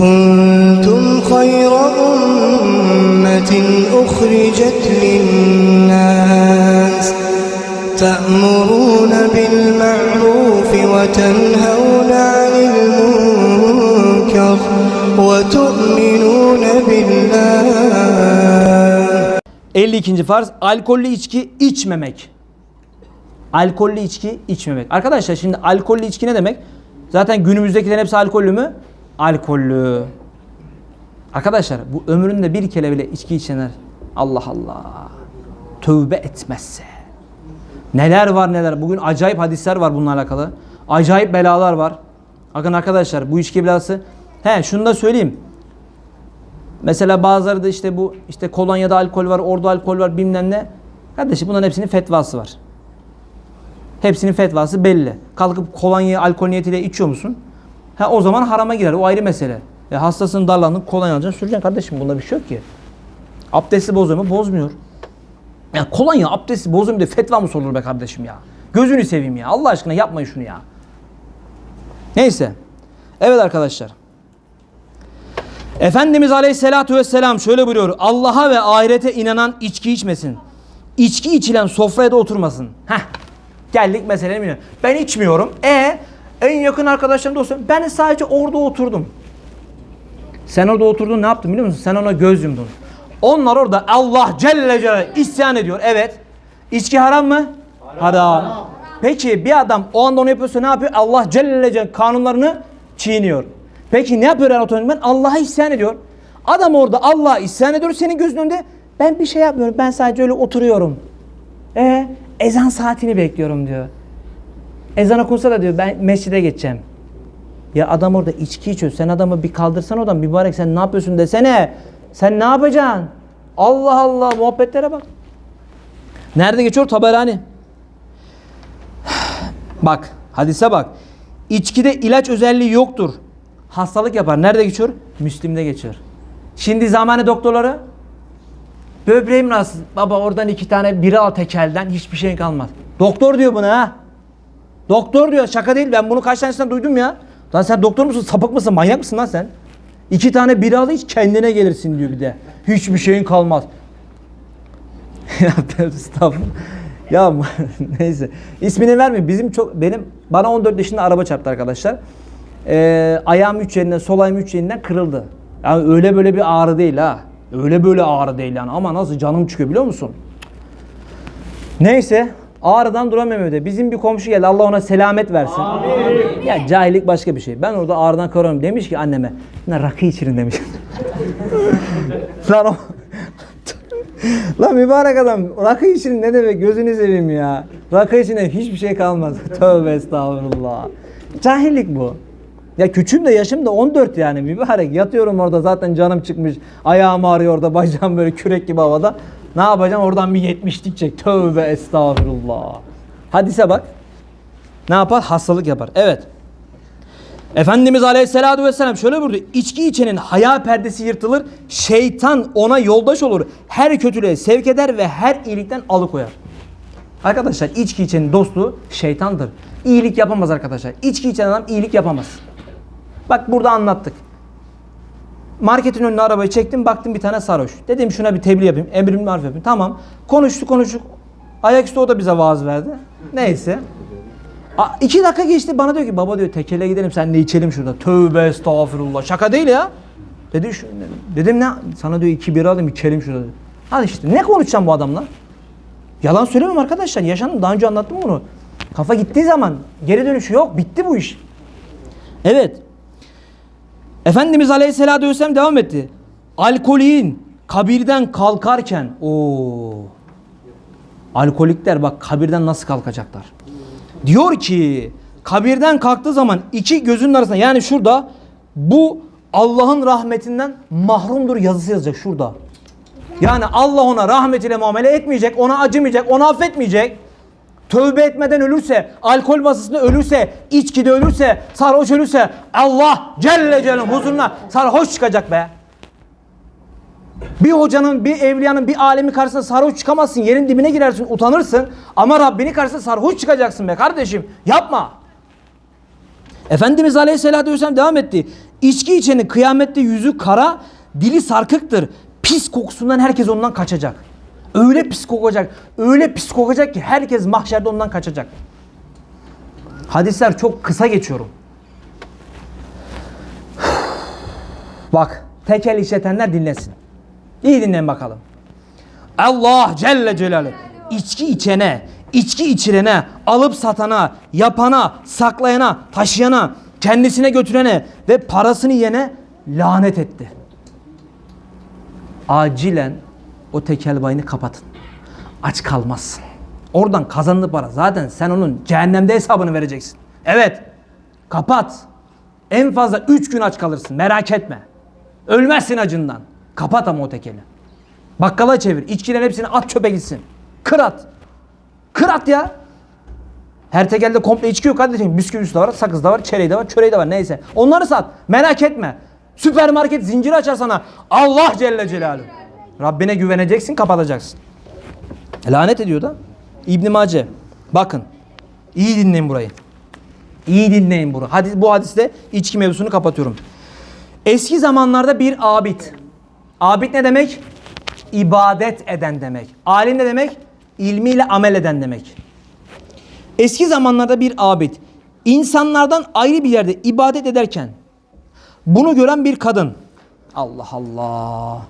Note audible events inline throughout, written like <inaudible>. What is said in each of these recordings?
كنتم خير أمة أخرجت للناس تأمرون بالمعروف وتنهون عن المنكر وتؤمنون بالله 52. farz alkollü içki içmemek. Alkollü içki içmemek. Arkadaşlar şimdi alkollü içki ne demek? Zaten günümüzdekilerin hepsi alkollü mü? Alkollü. Arkadaşlar bu ömründe bir kere bile içki içenler Allah Allah tövbe etmezse neler var neler. Bugün acayip hadisler var bununla alakalı. Acayip belalar var. Bakın arkadaşlar bu içki belası. He şunu da söyleyeyim. Mesela bazıları da işte bu işte kolonyada alkol var, orada alkol var bilmem ne. Kardeşim bunların hepsinin fetvası var. Hepsinin fetvası belli. Kalkıp kolonyayı alkol niyetiyle içiyor musun? Ha o zaman harama girer. O ayrı mesele. E, hastasın darlandın kolonya alacaksın süreceksin kardeşim. Bunda bir şey yok ki. Abdesti bozuyor mu? Bozmuyor. Ya kolonya abdesti bozuyor mu fetva mı sorulur be kardeşim ya? Gözünü seveyim ya. Allah aşkına yapmayın şunu ya. Neyse. Evet arkadaşlar. Efendimiz Aleyhisselatü Vesselam şöyle buyuruyor. Allah'a ve ahirete inanan içki içmesin. İçki içilen sofraya da oturmasın. Heh. Geldik meseleye mi? Ben içmiyorum. E en yakın arkadaşlarım dostum. Ben sadece orada oturdum. Sen orada oturdun ne yaptın biliyor musun? Sen ona göz yumdun. Onlar orada Allah Celle Celle isyan ediyor. Evet. İçki haram mı? Haram. Peki bir adam o anda onu yapıyorsa ne yapıyor? Allah Celle Celle kanunlarını çiğniyor. Peki ne yapıyor yani otomatikman? Allah'a isyan ediyor. Adam orada Allah'a isyan ediyor senin gözünün önünde. Ben bir şey yapmıyorum. Ben sadece öyle oturuyorum. E ezan saatini bekliyorum diyor. Ezan okunsa da diyor ben mescide geçeceğim. Ya adam orada içki içiyor. Sen adamı bir kaldırsan oradan mübarek sen ne yapıyorsun desene. Sen ne yapacaksın? Allah Allah muhabbetlere bak. Nerede geçiyor? Taberani. <sighs> Bak hadise bak. İçkide ilaç özelliği yoktur. Hastalık yapar. Nerede geçiyor? Müslim'de geçiyor. Şimdi zamanı doktorları böbreğim rahatsız. Baba oradan iki tane bira al tekelden hiçbir şey kalmaz. Doktor diyor buna ha. Doktor diyor şaka değil ben bunu kaç tanesinden duydum ya. Lan sen doktor musun sapık mısın manyak mısın lan sen? İki tane bira al hiç kendine gelirsin diyor bir de. Hiçbir şeyin kalmaz. <laughs> ya estağfurullah. Ya <laughs> neyse. İsmini vermeyeyim. Bizim çok benim bana 14 yaşında araba çarptı arkadaşlar. Ee, ayağım üç yerinden, sol ayağım üç yerinden kırıldı. Yani öyle böyle bir ağrı değil ha. Öyle böyle ağrı değil yani. Ama nasıl canım çıkıyor biliyor musun? Neyse ağrıdan duramıyorum evde. Bizim bir komşu geldi. Allah ona selamet versin. Ya cahillik başka bir şey. Ben orada ağrıdan kalıyorum. Demiş ki anneme. Ne rakı içirin demiş. <laughs> Lan o... <laughs> Lan mübarek adam rakı için ne demek gözünü seveyim ya. Rakı içinde hiçbir şey kalmaz. <laughs> Tövbe estağfurullah. Cahillik bu. Ya küçüğüm de yaşım da 14 yani mübarek. Yatıyorum orada zaten canım çıkmış. Ayağım ağrıyor orada bacağım böyle kürek gibi havada. Ne yapacağım oradan bir 70'lik çek. Tövbe estağfurullah. Hadise bak. Ne yapar? Hastalık yapar. Evet. Efendimiz Aleyhisselatü Vesselam şöyle buyurdu. İçki içenin haya perdesi yırtılır. Şeytan ona yoldaş olur. Her kötülüğe sevk eder ve her iyilikten alıkoyar. Arkadaşlar içki içenin dostu şeytandır. İyilik yapamaz arkadaşlar. İçki içen adam iyilik yapamaz. Bak burada anlattık. Marketin önüne arabayı çektim baktım bir tane sarhoş. Dedim şuna bir tebliğ yapayım. Emrim marif yapayım. Tamam. Konuştuk konuştuk. Ayaküstü o da bize vaaz verdi. Neyse. A, iki dakika geçti bana diyor ki baba diyor tekele gidelim sen de içelim şurada. Tövbe estağfurullah. Şaka değil ya. Dedi şu, dedim ne? Sana diyor iki bira alayım içelim şurada. Dedi. Hadi işte ne konuşacağım bu adamla? Yalan söylemiyorum arkadaşlar. Yaşandım. Daha önce anlattım bunu. Kafa gittiği zaman geri dönüşü yok. Bitti bu iş. Evet. Efendimiz Aleyhisselatü Vesselam devam etti. Alkolin kabirden kalkarken o alkolikler bak kabirden nasıl kalkacaklar? Diyor ki kabirden kalktığı zaman iki gözünün arasında yani şurada bu Allah'ın rahmetinden mahrumdur yazısı yazacak şurada. Yani Allah ona rahmetiyle muamele etmeyecek, ona acımayacak, onu affetmeyecek. Tövbe etmeden ölürse, alkol masasında ölürse, içkide ölürse, sarhoş ölürse Allah Celle Celaluhu huzuruna sarhoş çıkacak be. Bir hocanın, bir evliyanın, bir alemi karşısında sarhoş çıkamazsın. Yerin dibine girersin, utanırsın. Ama Rabbini karşısında sarhoş çıkacaksın be kardeşim. Yapma. Efendimiz Aleyhisselatü Vesselam devam etti. İçki içenin kıyamette yüzü kara, dili sarkıktır. Pis kokusundan herkes ondan kaçacak. Öyle pis kokacak, öyle pis kokacak ki herkes mahşerde ondan kaçacak. Hadisler çok kısa geçiyorum. Bak, tekel işletenler dinlesin. İyi dinleyin bakalım. Allah Celle Celaluhu içki içene, içki içirene, alıp satana, yapana, saklayana, taşıyana, kendisine götürene ve parasını yene lanet etti. Acilen o tekel bayını kapatın. Aç kalmazsın. Oradan kazandığı para zaten sen onun cehennemde hesabını vereceksin. Evet. Kapat. En fazla 3 gün aç kalırsın. Merak etme. Ölmezsin acından. Kapat ama o tekeli. Bakkala çevir. İçkilerin hepsini at çöpe gitsin. Kır at. Kır at ya. Her tekelde komple içki yok kardeşim. Bisküvisi de var, sakız da var, çereği de var, çöreği de var neyse. Onları sat. Merak etme. Süpermarket zinciri açar sana. Allah Celle Celaluhu. Rabbine güveneceksin, kapatacaksın. Lanet ediyor da. İbn Mace. Bakın. İyi dinleyin burayı. İyi dinleyin bunu. Hadis, bu hadiste içki mevzusunu kapatıyorum. Eski zamanlarda bir abid. Abid ne demek? İbadet eden demek. Alim ne demek? İlmiyle amel eden demek. Eski zamanlarda bir abid insanlardan ayrı bir yerde ibadet ederken bunu gören bir kadın Allah Allah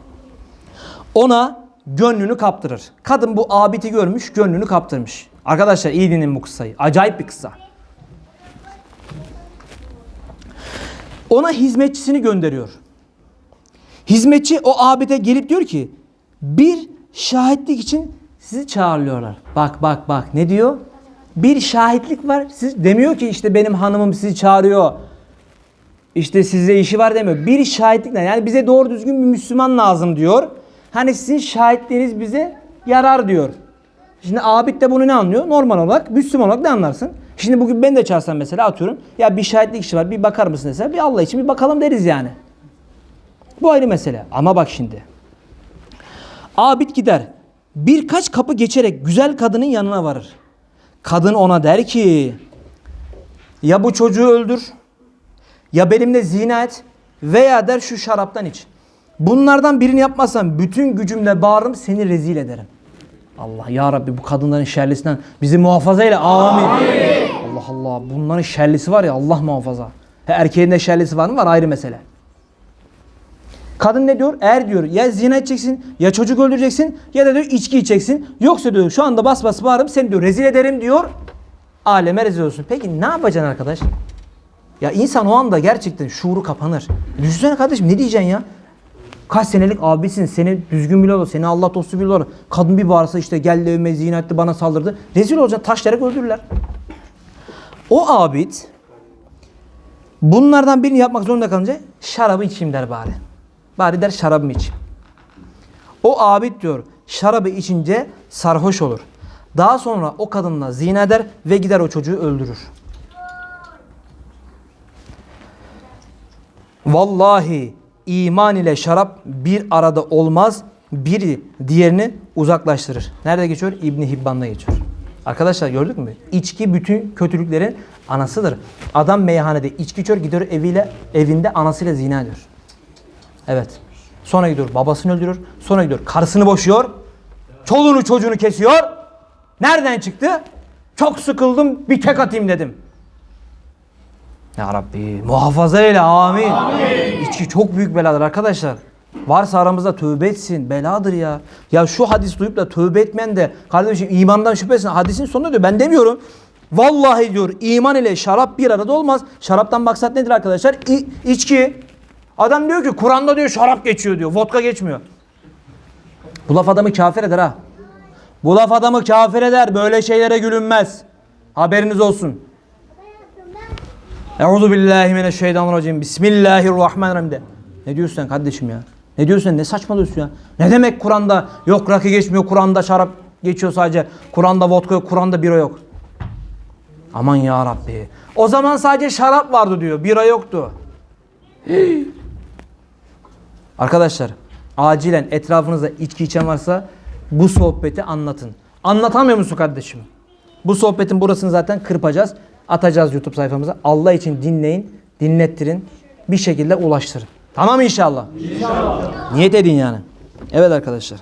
ona gönlünü kaptırır. Kadın bu abidi görmüş, gönlünü kaptırmış. Arkadaşlar iyi dinleyin bu kıssayı. Acayip bir kıssa. Ona hizmetçisini gönderiyor. Hizmetçi o abide gelip diyor ki bir şahitlik için sizi çağırıyorlar. Bak bak bak ne diyor? Bir şahitlik var. Siz demiyor ki işte benim hanımım sizi çağırıyor. İşte size işi var demiyor. Bir şahitlik? Yani bize doğru düzgün bir Müslüman lazım diyor. Hani sizin şahitliğiniz bize yarar diyor. Şimdi abid de bunu ne anlıyor? Normal olarak, Müslüman olarak ne anlarsın? Şimdi bugün ben de çağırsam mesela atıyorum. Ya bir şahitlik işi var bir bakar mısın mesela. Bir Allah için bir bakalım deriz yani. Bu ayrı mesele. Ama bak şimdi. Abid gider. Birkaç kapı geçerek güzel kadının yanına varır. Kadın ona der ki ya bu çocuğu öldür ya benimle zina et veya der şu şaraptan iç. Bunlardan birini yapmazsan bütün gücümle bağırırım seni rezil ederim. Allah ya Rabbi bu kadınların şerlisinden bizi muhafaza eyle. Amin. Allah Allah bunların şerlisi var ya Allah muhafaza. He, erkeğin de şerlisi var mı? Var ayrı mesele. Kadın ne diyor? Eğer diyor ya zina edeceksin ya çocuk öldüreceksin ya da diyor içki içeceksin. Yoksa diyor şu anda bas bas bağırırım seni diyor rezil ederim diyor. Aleme rezil olsun. Peki ne yapacaksın arkadaş? Ya insan o anda gerçekten şuuru kapanır. Düşünsene kardeşim ne diyeceksin ya? Kaç senelik abisin seni düzgün biliyorlar seni Allah dostu biliyorlar. Kadın bir bağırsa işte geldi evime zina etti bana saldırdı. Rezil olacaksın taşlayarak öldürürler. O abid bunlardan birini yapmak zorunda kalınca şarabı içeyim der bari. Bari der şarabımı içeyim. O abid diyor şarabı içince sarhoş olur. Daha sonra o kadınla zina eder ve gider o çocuğu öldürür. Vallahi iman ile şarap bir arada olmaz. Biri diğerini uzaklaştırır. Nerede geçiyor? İbni Hibban'da geçiyor. Arkadaşlar gördük mü? İçki bütün kötülüklerin anasıdır. Adam meyhanede içki içiyor gidiyor eviyle evinde anasıyla zina ediyor. Evet. Sonra gidiyor babasını öldürüyor. Sonra gidiyor karısını boşuyor. Çoluğunu çocuğunu kesiyor. Nereden çıktı? Çok sıkıldım bir tek atayım dedim. Ya Rabbi muhafaza eyle amin. İçki çok büyük beladır arkadaşlar. Varsa aramızda tövbe etsin. Beladır ya. Ya şu hadis duyup da tövbe etmeyen de kardeşim imandan şüphesin. Hadisin sonunda diyor ben demiyorum. Vallahi diyor iman ile şarap bir arada olmaz. Şaraptan maksat nedir arkadaşlar? İ, içki. Adam diyor ki Kur'an'da diyor şarap geçiyor diyor. Vodka geçmiyor. Bu laf adamı kafir eder ha. Bu laf adamı kafir eder. Böyle şeylere gülünmez. Haberiniz olsun. Euzu billahi mineşşeytanirracim. Bismillahirrahmanirrahim de. Ne diyorsun sen kardeşim ya? Ne diyorsun sen? Ne saçmalıyorsun ya? Ne demek Kur'an'da yok rakı geçmiyor, Kur'an'da şarap geçiyor sadece. Kur'an'da vodka yok, Kur'an'da bira yok. Aman ya Rabbi. O zaman sadece şarap vardı diyor. Bira yoktu. <gasps> Arkadaşlar acilen etrafınızda içki içen varsa bu sohbeti anlatın. Anlatamıyor musun kardeşim? Bu sohbetin burasını zaten kırpacağız. Atacağız YouTube sayfamıza. Allah için dinleyin, dinlettirin. bir şekilde ulaştırın. Tamam inşallah. İnşallah. Niyet edin yani. Evet arkadaşlar.